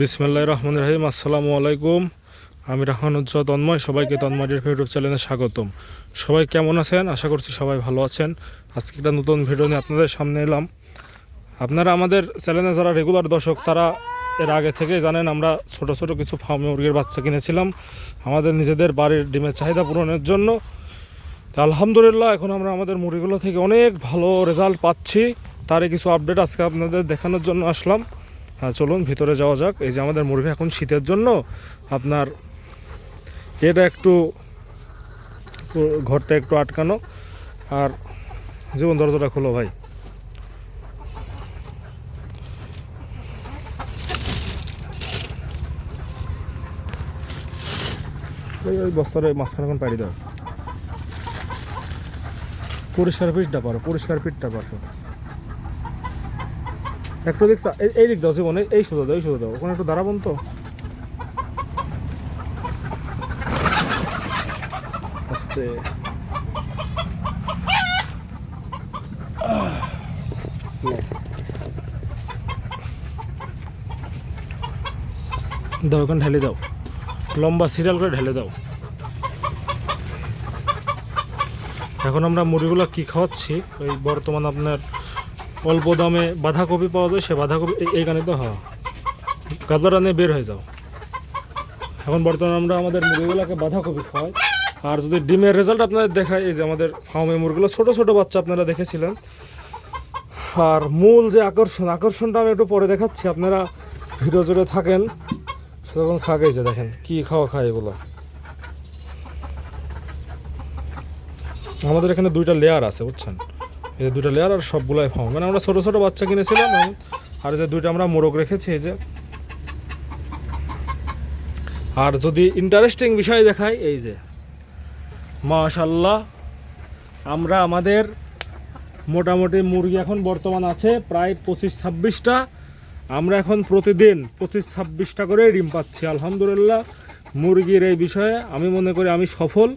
বিসমিল্লাহ রহমান রহিম, আসসালামু আলাইকুম। আমি রাহানুজ্জাহ তন্ময়, সবাইকে তন্ময়ের ইউটিউব চ্যানেলে স্বাগতম। সবাই কেমন আছেন? আশা করছি সবাই ভালো আছেন। আজকে একটা নতুন ভিডিও নিয়ে আপনাদের সামনে এলাম। আপনারা আমাদের চ্যানেলে যারা রেগুলার দর্শক, তারা এর আগে থেকে জানেন, আমরা ছোট ছোট কিছু ফার্মে মুরগির বাচ্চা কিনেছিলাম। আমাদের নিজেদের বাড়ির ডিমের চাহিদা পূরণের জন্য। আলহামদুলিল্লাহ, এখন আমরা আমাদের মুরগিগুলো থেকে অনেক ভালো রেজাল্ট পাচ্ছি। তারই কিছু আপডেট আজকে আপনাদের দেখানোর জন্য আসলাম। হ্যাঁ চলুন ভিতরে যাওয়া যাক। এই যে আমাদের মুরগি এখন শীতের জন্য আপনার এটা একটু ঘরটা একটু আটকানো। আর জীবন দরজাটা খোলো ভাই। ওই ওই মাঝখানে এখন পাড়ি দাও। পরিষ্কার পিঠটা পারো, পরিষ্কার পিঠটা পারো। একটু দেখছ এই- দিক দাও জীবন, এই সোজা দাও, এই সোজা দাও। ওখানে একটু দাঁড়াবন তো? আস্তে। দাও, ওখানে ঢেলে দাও। লম্বা সিরিয়াল করে ঢেলে দাও। এখন আমরা মুড়িগুলো কি খাওয়াচ্ছি? ওই বর্তমান আপনার অল্প দামে বাঁধাকপি পাওয়া যায়, সে বাঁধাকপি এই- এইখানে তো হ্যাঁ। গাদবার নিয়ে বের হয়ে যাও। এখন বর্তমানে আমরা আমাদের মুরগিগুলোকে বাঁধাকপি খাওয়াই। আর যদি ডিমের রেজাল্ট আপনাদের দেখায় এই যে আমাদের ফার্মে মুরগিগুলো, ছোট ছোট বাচ্চা আপনারা দেখেছিলেন। আর মূল যে আকর্ষণ, আকর্ষণটা আমি একটু পরে দেখাচ্ছি, আপনারা ভিডিও জুড়ে থাকেন। সেরকম খা যে দেখেন, কি খাওয়া খায় এগুলো। আমাদের এখানে দুইটা লেয়ার আছে, বুঝছেন? এই যে দুইটা লেয়ার আর সবগুলাই ফার্ম মানে আমরা ছোট ছোট বাচ্চা কিনেছিলাম আর যে দুইটা আমরা মোরগ রেখেছি, এই যে। আর যদি ইন্টারেস্টিং বিষয় দেখাই, এই যে। মাশাল্লাহ আমরা আমাদের মোটামুটি মুরগি এখন বর্তমান আছে প্রায় পঁচিশ ছাব্বিশটা। আমরা এখন প্রতিদিন পঁচিশ ছাব্বিশটা করে ডিম পাচ্ছি। আলহামদুলিল্লাহ, মুরগির এই বিষয়ে আমি মনে করি আমি সফল।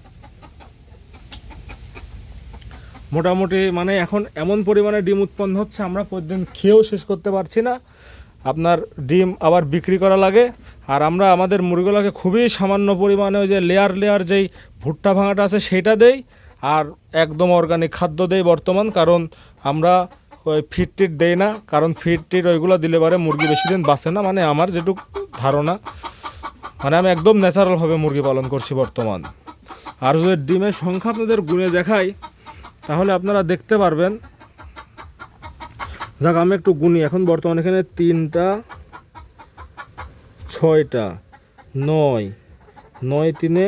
মোটামুটি মানে এখন এমন পরিমাণে ডিম উৎপন্ন হচ্ছে, আমরা প্রতিদিন খেয়েও শেষ করতে পারছি না। আপনার ডিম আবার বিক্রি করা লাগে, আর আমরা আমাদের মুরগিগুলোকে খুবই সামান্য পরিমাণে ওই যে লেয়ার লেয়ার যেই ভুট্টা ভাঙাটা আছে সেটা দেই, আর একদম অর্গানিক খাদ্য দেই বর্তমান, কারণ আমরা ওই ফিট টিট দেই না, কারণ ফিট টিট ওইগুলো দিলে পারে মুরগি বেশি দিন বাঁচে না মানে আমার যেটুক ধারণা মানে আমি একদম ন্যাচারালভাবে মুরগি পালন করছি বর্তমান। আর যদি ডিমের সংখ্যা আপনাদের গুণে দেখাই তাহলে আপনারা দেখতে পারবেন। যাক, আমি একটু গুনি। এখন বর্তমানে এখানে তিনটা, ছয়টা, নয় নয় তিনে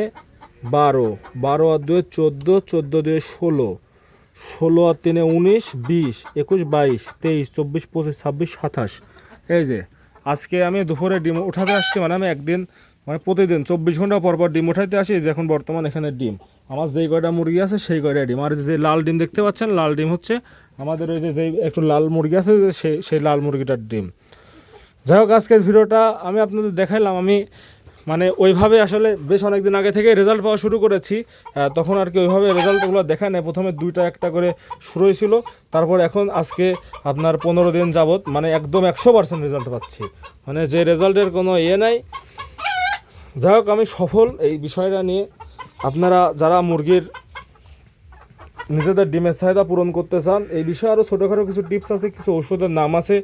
বারো বারো আর দুয়ে চোদ্দ চোদ্দ দুয়ে ষোলো ষোলো আর তিনে উনিশ, বিশ, একুশ, বাইশ, তেইশ, চব্বিশ, পঁচিশ, ছাব্বিশ, সাতাশ। এই যে, আজকে আমি দুপুরে ডিম উঠাতে আসছি মানে আমি একদিন মানে প্রতিদিন চব্বিশ ঘণ্টা পর পর ডিম উঠাইতে আসি যে এখন বর্তমান এখানে ডিম। আমার যেই কয়টা মুরগি আছে সেই কয়টা ডিম। আর যে লাল ডিম দেখতে পাচ্ছেন, লাল ডিম হচ্ছে আমাদের ওই যে একটু লাল মুরগি আছে সেই সেই লাল মুরগিটার ডিম। যাই হোক, আজকের ভিডিওটা আমি আপনাদের দেখাইলাম। আমি মানে ওইভাবে আসলে বেশ অনেক দিন আগে থেকে রেজাল্ট পাওয়া শুরু করেছি। তখন আর কি ওইভাবে রেজাল্টগুলো দেখা নেই। প্রথমে দুইটা একটা করে শুরু হয়েছিল। তারপর এখন আজকে আপনার পনেরো দিন যাবৎ মানে একদম একশো পার্সেন্ট রেজাল্ট পাচ্ছি। মানে যে রেজাল্টের কোনো ইয়ে নাই। যাই হোক, আমি সফল এই বিষয়টা নিয়ে আপনারা যারা মুরগির নিজেদের ডিমের চাহিদা পূরণ করতে চান, এই বিষয়ে আরও ছোটোখাটো কিছু টিপস আছে, কিছু ওষুধের নাম আছে,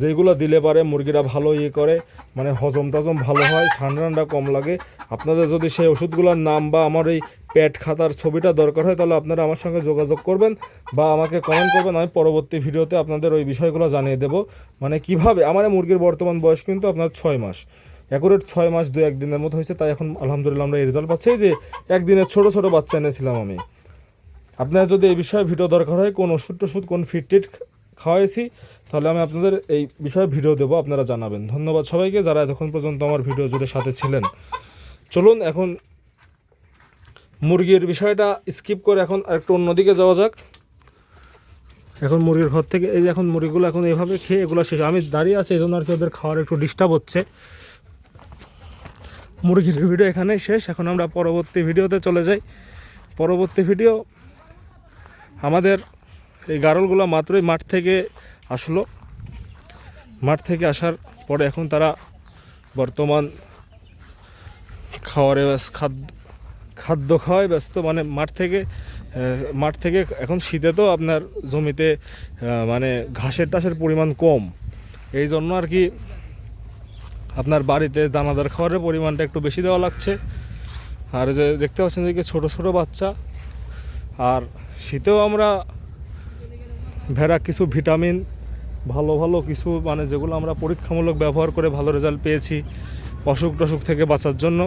যেগুলো দিলে পারে মুরগিরা ভালো ইয়ে করে মানে হজম টজম ভালো হয়, ঠান্ডা ঠান্ডা কম লাগে। আপনাদের যদি সেই ওষুধগুলোর নাম বা আমার এই প্যাড খাতার ছবিটা দরকার হয়, তাহলে আপনারা আমার সঙ্গে যোগাযোগ করবেন বা আমাকে কমেন্ট করবেন, আমি পরবর্তী ভিডিওতে আপনাদের ওই বিষয়গুলো জানিয়ে দেব। মানে কীভাবে, আমার মুরগির বর্তমান বয়স কিন্তু আপনার ছয় মাস। অ্যাকুরেট ছয় মাস দু একদিনের মতো হয়েছে, তাই এখন আলহামদুলিল্লাহ আমরা এই রেজাল্ট পাচ্ছি। যে একদিনের ছোট ছোট বাচ্চা এনেছিলাম আমি। আপনার যদি এই বিষয়ে ভিডিও দরকার হয়, কোন ওষুধ টষুধ, কোন ফিট টিট খাওয়াইছি, তাহলে আমি আপনাদের এই বিষয়ে ভিডিও দেবো, আপনারা জানাবেন। ধন্যবাদ সবাইকে, যারা এতক্ষণ পর্যন্ত আমার ভিডিও জুড়ে সাথে ছিলেন। চলুন এখন মুরগির বিষয়টা স্কিপ করে এখন একটু অন্যদিকে যাওয়া যাক। এখন মুরগির ঘর থেকে, এই যে এখন মুরগিগুলো এখন এইভাবে খেয়ে এগুলো শেষ। আমি দাঁড়িয়ে আছি, এই জন্য আর কি ওদের খাওয়ার একটু ডিস্টার্ব হচ্ছে। মুরগির ভিডিও এখানেই শেষ। এখন আমরা পরবর্তী ভিডিওতে চলে যাই। পরবর্তী ভিডিও আমাদের এই গারলগুলো মাত্রই মাঠ থেকে আসলো। মাঠ থেকে আসার পরে এখন তারা বর্তমান খাওয়ারে খাদ্য খাদ্য খাওয়ায় ব্যস্ত। মানে মাঠ থেকে মাঠ থেকে এখন শীতে তো আপনার জমিতে মানে ঘাসের টাসের পরিমাণ কম। এই জন্য আর কি আপনার বাড়িতে দানাদার খাবারের পরিমাণটা একটু বেশি দেওয়া লাগছে। আর যে দেখতে পাচ্ছেন যে ছোট ছোট বাচ্চা। আর শীতেও আমরা ভেড়া কিছু ভিটামিন, ভালো ভালো কিছু মানে যেগুলো আমরা পরীক্ষামূলক ব্যবহার করে ভালো রেজাল্ট পেয়েছি অসুখ টসুখ থেকে বাঁচার জন্য।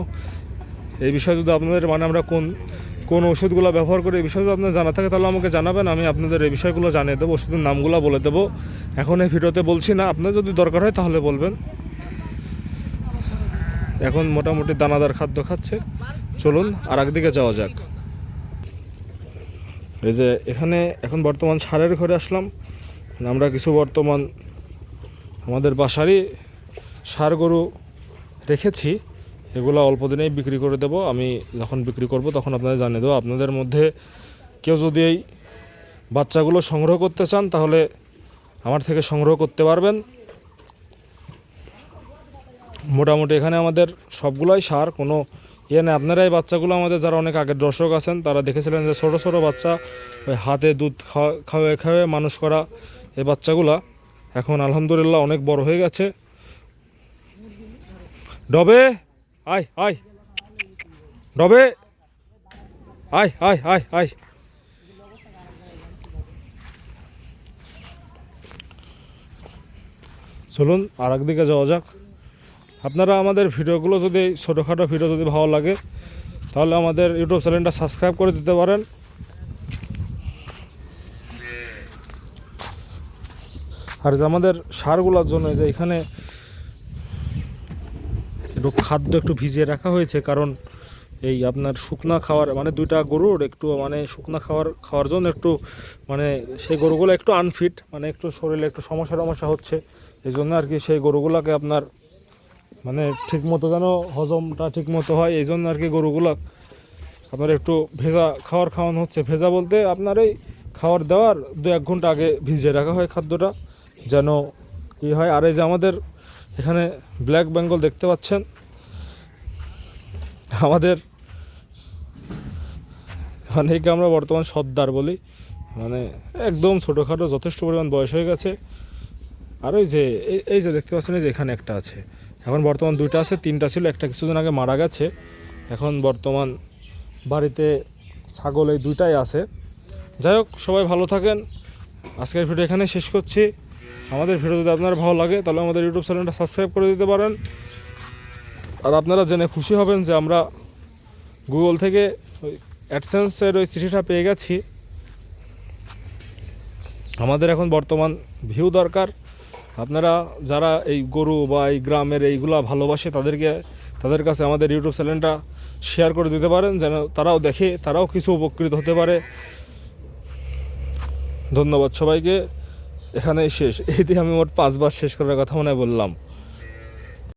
এই বিষয়ে যদি আপনাদের মানে আমরা কোন কোন ওষুধগুলো ব্যবহার করে, এই বিষয়ে যদি আপনার জানা থাকে, তাহলে আমাকে জানাবেন, আমি আপনাদের এই বিষয়গুলো জানিয়ে দেবো, ওষুধের নামগুলো বলে দেবো। এখন এই ভিডিওতে বলছি না আপনার যদি দরকার হয় তাহলে বলবেন। এখন মোটামুটি দানাদার খাদ্য খাচ্ছে। চলুন আর একদিকে যাওয়া যাক। এই যে এখানে এখন বর্তমান সারের ঘরে আসলাম। আমরা কিছু বর্তমান আমাদের বাসারই সার গরু রেখেছি। এগুলো অল্প দিনেই বিক্রি করে দেবো। আমি যখন বিক্রি করব তখন আপনাদের জানিয়ে দেবো। আপনাদের মধ্যে কেউ যদি এই বাচ্চাগুলো সংগ্রহ করতে চান তাহলে আমার থেকে সংগ্রহ করতে পারবেন। মোটামুটি এখানে আমাদের সবগুলোই সার, কোনো ইয়ে নেই। আপনারা এই বাচ্চাগুলো আমাদের, যারা অনেক আগের দর্শক আছেন, তারা দেখেছিলেন যে ছোটো ছোটো বাচ্চা, ওই হাতে দুধ খাওয়া খাওয়ায়ে খাওয়ায়ে মানুষ করা এই বাচ্চাগুলা এখন আলহামদুলিল্লাহ অনেক বড় হয়ে গেছে। ডবে, আয় আয়। ডবে, আয় আয় আয় আয়। চলুন আর একদিকে যাওয়া যাক। আপনারা আমাদের ভিডিওগুলো যদি ছোটোখাটো ভিডিও যদি ভালো লাগে, তাহলে আমাদের ইউটিউব চ্যানেলটা সাবস্ক্রাইব করে দিতে পারেন। আর যে আমাদের সারগুলোর জন্য যে এখানে একটু খাদ্য একটু ভিজিয়ে রাখা হয়েছে, কারণ এই আপনার শুকনা খাওয়ার মানে দুইটা গরুর একটু মানে শুকনা খাওয়ার খাওয়ার জন্য একটু মানে সেই গরুগুলো একটু আনফিট মানে একটু শরীরে একটু সমস্যা সমস্যা হচ্ছে, এই জন্য আর কি সেই গরুগুলোকে আপনার মানে ঠিক মতো যেন হজমটা ঠিক মতো হয়, এই জন্য আর কি গরুগুলো আপনার একটু ভেজা খাওয়ার খাওয়ানো হচ্ছে। ভেজা বলতে আপনার এই খাওয়ার দেওয়ার দু এক ঘণ্টা আগে ভিজিয়ে রাখা হয় খাদ্যটা, যেন ই হয়। আর এই যে আমাদের এখানে ব্ল্যাক বেঙ্গল দেখতে পাচ্ছেন, আমাদের অনেকে আমরা বর্তমান সর্দার বলি। মানে একদম ছোটোখাটো যথেষ্ট পরিমাণ বয়স হয়ে গেছে। আর ওই যে এই- যে দেখতে পাচ্ছেন যে এখানে একটা আছে। এখন বর্তমান দুইটা আছে, তিনটা ছিল, একটা কিছুদিন আগে মারা গেছে। এখন বর্তমান বাড়িতে ছাগল এই দুইটাই আছে। যাই হোক, সবাই ভালো থাকেন। আজকের ভিডিও এখানে শেষ করছি। আমাদের ভিডিও যদি আপনার ভালো লাগে, তাহলে আমাদের ইউটিউব চ্যানেলটা সাবস্ক্রাইব করে দিতে পারেন। আর আপনারা জেনে খুশি হবেন যে আমরা গুগল থেকে ওই অ্যাডসেন্সের ওই চিঠিটা পেয়ে গেছি। আমাদের এখন বর্তমান ভিউ দরকার। আপনারা যারা এই গরু বা এই গ্রামের এইগুলা ভালোবাসে তাদেরকে, তাদের কাছে আমাদের ইউটিউব চ্যানেলটা শেয়ার করে দিতে পারেন, যেন তারাও দেখে, তারাও কিছু উপকৃত হতে পারে। ধন্যবাদ সবাইকে। এখানেই শেষ। এই দিয়ে আমি মোট পাঁচবার শেষ করার কথা মনে বললাম।